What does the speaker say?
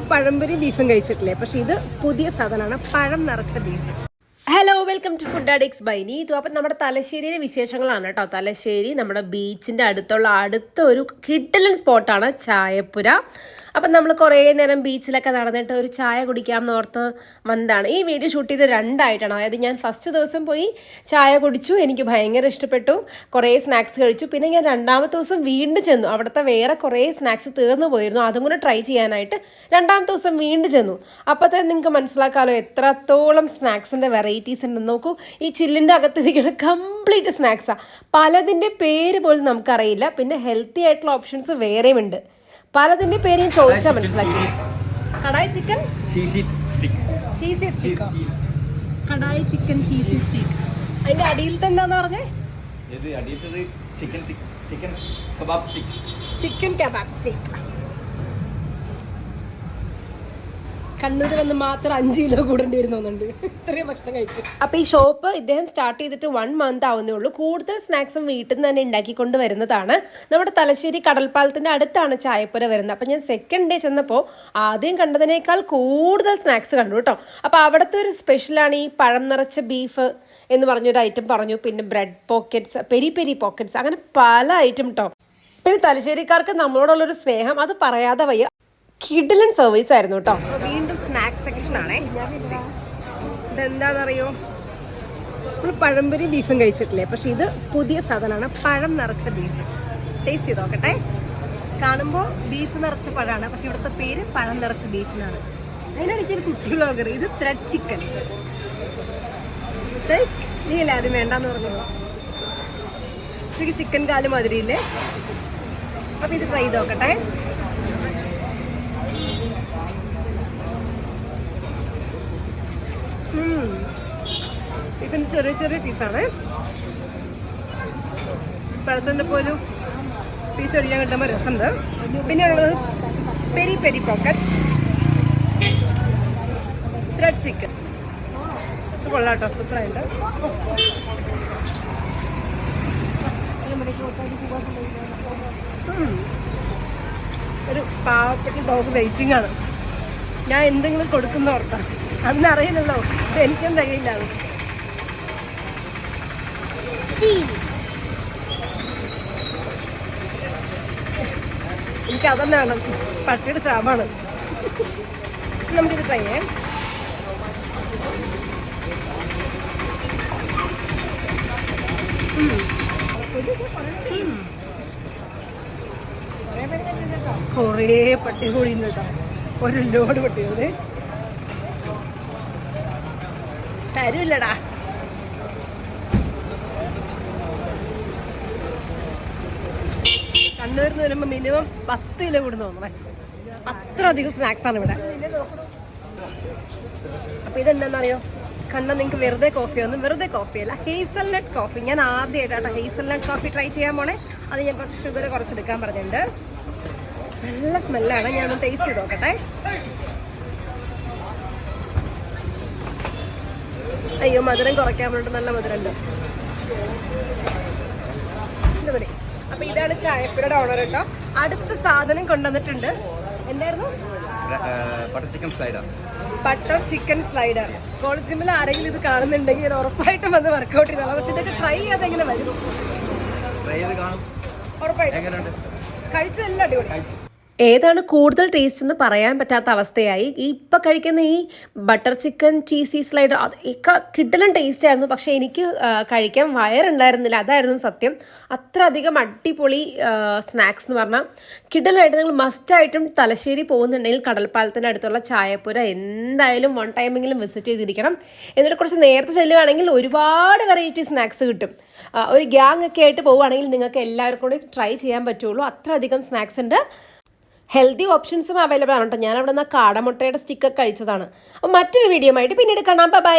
പഴംപൊരി ബീഫും കഴിച്ചിട്ടില്ലേ? പക്ഷെ ഇത് പുതിയ സാധനമാണ്. പഴം നിറച്ച beef. Welcome to food addicts by Neethu അപ്പം നമ്മുടെ തലശ്ശേരിയിലെ വിശേഷങ്ങളാണ് കേട്ടോ. തലശ്ശേരി നമ്മുടെ ബീച്ചിന്റെ അടുത്തുള്ള അടുത്ത ഒരു കിട്ടലൻ സ്പോട്ടാണ് ചായപ്പുര. അപ്പം നമ്മൾ കുറേ നേരം ബീച്ചിലൊക്കെ നടന്നിട്ട് ഒരു ചായ കുടിക്കാമെന്ന് ഓർത്ത് വന്നതാണ്. ഈ വീഡിയോ ഷൂട്ട് ചെയ്ത് രണ്ടായിട്ടാണ്. അതായത് ഞാൻ ഫസ്റ്റ് ദിവസം പോയി ചായ കുടിച്ചു എനിക്ക് ഭയങ്കര ഇഷ്ടപ്പെട്ടു. കുറേ സ്നാക്സ് കഴിച്ചു. പിന്നെ ഞാൻ രണ്ടാമത്തെ ദിവസം വീണ്ടും ചെന്നു. അവിടുത്തെ വേറെ കുറേ സ്നാക്സ് തീർന്നു പോയിരുന്നു. അതും കൂടെ ട്രൈ ചെയ്യാനായിട്ട് രണ്ടാമത്തെ ദിവസം വീണ്ടും ചെന്നു. അപ്പോൾ തന്നെ നിങ്ങൾക്ക് മനസ്സിലാക്കാമല്ലോ എത്രത്തോളം സ്നാക്സിന്റെ വെറൈറ്റീസ് ഉണ്ടെന്ന് നോക്കൂ. ഈ ചില്ലിന്റെ അകത്തിരിക്കുന്ന കംപ്ലീറ്റ് സ്നാക്സാണ് പലതിന്റെ പേര് പോലും നമുക്കറിയില്ല. പിന്നെ ഹെൽത്തി ആയിട്ടുള്ള ഓപ്ഷൻസ് വേറെയും ഉണ്ട്. പലതിന്റെ പേര് ഞാൻ ചോദിച്ചാൽ മനസ്സിലാക്കി kadai chicken cheesy stick kadai chicken cheesy stick അതിന്റെ അടിയിലത്തെ എന്താന്ന് പറഞ്ഞേ? Chicken kebab stick chicken kebab steak Kannur വന്ന് മാത്രം അഞ്ച് കിലോ കൂടേണ്ടി വരുന്നുണ്ട് ഇത്രയും ഭക്ഷണം കഴിച്ചു. അപ്പൊ ഈ ഷോപ്പ് ഇദ്ദേഹം സ്റ്റാർട്ട് ചെയ്തിട്ട് വൺ മന്ത് ആവുന്നേ ഉള്ളൂ. കൂടുതൽ സ്നാക്സും വീട്ടിൽ നിന്ന് തന്നെ ഉണ്ടാക്കിക്കൊണ്ട് വരുന്നതാണ്. നമ്മുടെ തലശ്ശേരി കടൽപ്പാലത്തിന്റെ അടുത്താണ് ചായപ്പുര വരുന്നത്. അപ്പൊ ഞാൻ സെക്കൻഡ് ഡേ ചെന്നപ്പോൾ ആദ്യം കണ്ടതിനേക്കാൾ കൂടുതൽ സ്നാക്സ് കണ്ടു കേട്ടോ. അപ്പൊ അവിടുത്തെ ഒരു സ്പെഷ്യലാണ് ഈ പഴം നിറച്ച ബീഫ് എന്ന് പറഞ്ഞൊരു ഐറ്റം പറഞ്ഞു. പിന്നെ bread pockets peri peri pockets അങ്ങനെ പല ഐറ്റം കേട്ടോ പിന്നെ തലശ്ശേരിക്കാർക്ക് നമ്മളോടുള്ളൊരു സ്നേഹം അത് പറയാതെ വയ്യ. കിഡിലൻ സർവീസ് ആയിരുന്നു കേട്ടോ. ആണേ ഇതെന്താണെന്നറിയോ നമ്മൾ പഴംപൊരി ബീഫും കഴിച്ചിട്ടില്ലേ? പക്ഷെ ഇത് പുതിയ സാധനമാണ്. പഴം നിറച്ച ബീഫ്. ടേസ്റ്റ് ചെയ്ത് നോക്കട്ടെ. കാണുമ്പോൾ ബീഫ് നിറച്ച പഴമാണ്. പക്ഷെ ഇവിടുത്തെ പേര് പഴം നിറച്ച ബീഫിനാണ്. അതിനാണ് എനിക്കൊരു കുട്ടി ബ്ലോഗർ ഇത് ത്രെഡ് ചിക്കൻ നീ അല്ലേ ആദ്യം വേണ്ടാന്ന് പറഞ്ഞോളൂ ചിക്കൻ കാൽ മാതിരിയില്ലേ? അപ്പം ഇത് ട്രൈ ചെയ്ത് നോക്കട്ടെ. ഇതിന് ചെറിയ ചെറിയ പീസാണ്. പഴത്തിന്റെ പോലും പീസ് കഴിക്കാൻ കിട്ടുമ്പോൾ രസമുണ്ട്. പിന്നെ ഉള്ളത് peri peri pocket. Thread chicken. ഇത് കൊള്ളാട്ടോ സൂപ്പറായിട്ട്. ഉം. ഒരു പാവപ്പെട്ട ഡോഗ് വെയിറ്റിംഗ് ആണ്. ഞാൻ എന്തെങ്കിലും കൊടുക്കുന്ന ഓർത്താ അതിനറിയില്ലല്ലോ. ഇത് എനിക്കും തികയില്ല അത് എനിക്ക് അതന്നെ വേണം പട്ടിയുടെ ശാപമാണ് നമുക്കിത് ട്രൈ ചെയ്യാം. കുറേ പട്ടി കൂടിയുണ്ട് കേട്ടോ. ഒരു ലോഡ് പട്ടികൾ തരൂല്ലടാ. കണ്ണൂരിൽ നിന്ന് വരുമ്പോൾ മിനിമം പത്ത് കിലോ കൂടുന്ന തോന്നണേ. അത്ര അധികം സ്നാക്സ് ആണ് ഇവിടെ. അപ്പൊ ഇതെന്താണെന്നറിയോ കണ്ണ നിങ്ങൾക്ക് വെറുതെ കോഫി ഒന്നും വെറുതെ കോഫി അല്ല ഹേസൽനട്ട് കോഫി ഞാൻ ആദ്യമായിട്ടാണ് ഹേസൽനട്ട് കോഫി ട്രൈ ചെയ്യാൻ പോണേ. അത് ഞാൻ കുറച്ച് ഷുഗർ കുറച്ചെടുക്കാൻ പറഞ്ഞിട്ടുണ്ട്. നല്ല സ്മെല്ലാണ് ഞാൻ ഒന്ന് ടേസ്റ്റ് ചെയ്ത് നോക്കട്ടെ. അയ്യോ മധുരം കുറയ്ക്കാൻ വേണ്ടിട്ട് നല്ല മധുരമുണ്ട്. എന്താ മതി അപ്പൊ ഇതാണ് ചായപ്പുരയുടെ ഓണർ കേട്ടോ അടുത്ത സാധനം കൊണ്ടുവന്നിട്ടുണ്ട്. എന്തായിരുന്നു? Butter chicken slider butter chicken slider കോളേജിൽ ആരെങ്കിലും ഇത് കാണുന്നുണ്ടെങ്കിൽ ഉറപ്പായിട്ടും വന്ന് വർക്കൗട്ട് ചെയ്തോളാം. പക്ഷെ ഇതൊക്കെ ട്രൈ ചെയ്യാതെ എങ്ങനെ വരും? ഉറപ്പായിട്ടും. കഴിച്ചതെല്ലാം അടിപൊളി. ഏതാണ് കൂടുതൽ ടേസ്റ്റ് എന്ന് പറയാൻ പറ്റാത്ത അവസ്ഥയായി. ഈ ഇപ്പം കഴിക്കുന്ന ഈ ബട്ടർ ചിക്കൻ ചീസി സ്ലൈഡർ അത് ഒക്കെ കിട്ടലും ടേസ്റ്റ് ആയിരുന്നു. പക്ഷേ എനിക്ക് കഴിക്കാൻ വയറുണ്ടായിരുന്നില്ല. അതായിരുന്നു സത്യം. അത്ര അധികം അടിപൊളി സ്നാക്സ് എന്ന് പറഞ്ഞാൽ കിടലായിട്ട് നിങ്ങൾ മസ്റ്റായിട്ടും തലശ്ശേരി പോകുന്നുണ്ടെങ്കിൽ കടൽപ്പാലത്തിന്റെ അടുത്തുള്ള ചായപ്പുര എന്തായാലും വൺ ടൈമെങ്കിലും വിസിറ്റ് ചെയ്തിരിക്കണം. എന്നിട്ട് കുറച്ച് നേരത്തെ ചെല്ലുവാണെങ്കിൽ ഒരുപാട് വെറൈറ്റി സ്നാക്സ് കിട്ടും. ഒരു ഗ്യാങ് ഒക്കെ ആയിട്ട് പോവുകയാണെങ്കിൽ നിങ്ങൾക്ക് എല്ലാവർക്കും കൂടി ട്രൈ ചെയ്യാൻ പറ്റുള്ളൂ. അത്ര അധികം സ്നാക്സ് ഉണ്ട്. ഹെൽത്തി ഓപ്ഷൻസും അവൈലബിൾ ആണ് കേട്ടോ. ഞാൻ അവിടെ നിന്ന് കാടമുട്ടയുടെ സ്റ്റിക്കൊക്കെ കഴിച്ചതാണ്. അപ്പോൾ മറ്റൊരു വീഡിയോ ആയിട്ട് പിന്നീട് കാണാം. ബൈ